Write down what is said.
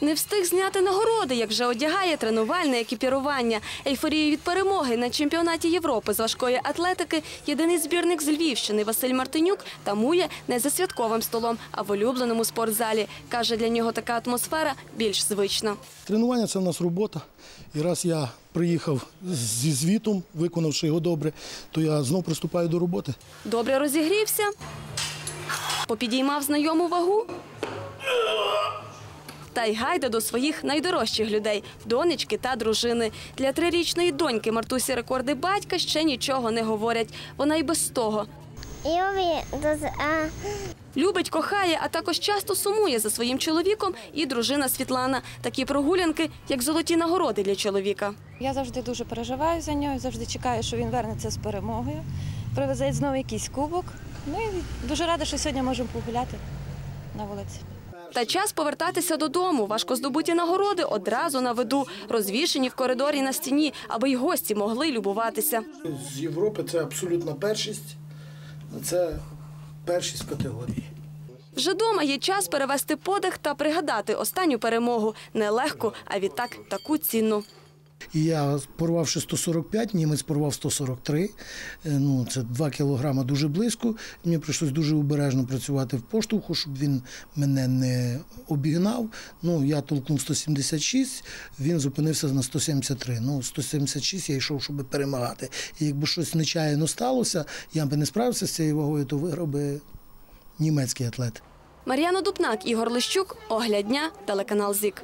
Не встиг зняти нагороди, як вже одягає тренувальне екіпірування. Ейфорію від перемоги на чемпіонаті Європи з важкої атлетики єдиний збірник з Львівщини Василь Мартинюк тамує не за святковим столом, а в улюбленому спортзалі. Каже, для нього така атмосфера більш звична. Тренування це в нас робота. І раз я приїхав зі звітом, виконавши його добре, то я знов приступаю до роботи. Добре розігрівся, попідіймав знайому вагу. Та й гайда до своїх найдорожчих людей донечки та дружини. Для трирічної доньки Мартусі рекорди батька ще нічого не говорять. Вона й без того. Любить, кохає, а також часто сумує за своїм чоловіком і дружина Світлана. Такі прогулянки, як золоті нагороди для чоловіка. Я завжди дуже переживаю за нього, завжди чекаю, що він вернеться з перемогою, привезе знову якийсь кубок. Ну і дуже рада, що сьогодні можемо погуляти на вулиці. Та час повертатися додому. Важко здобуті нагороди одразу на виду, розвішені в коридорі на стіні, аби й гості могли любуватися. З Європи це абсолютна першість. Це першість категорії. Вже дома є час перевести подих та пригадати останню перемогу. Нелегко, а відтак таку цінну. І я порвавши 145, німець порвав 143. Е, Ну, це 2 кілограми дуже близько. Мені прийшлось дуже обережно працювати в поштовху, щоб він мене не обігнав. Ну, я толкнув 176, він зупинився на 173. Ну, 176 я йшов, щоб перемагати. І якби щось нечаянно сталося, я би не справився з цією вагою, то виграв би німецький атлет. Мар'яна Дупнак, Ігор Лищук, Оглядня, телеканал ЗІК.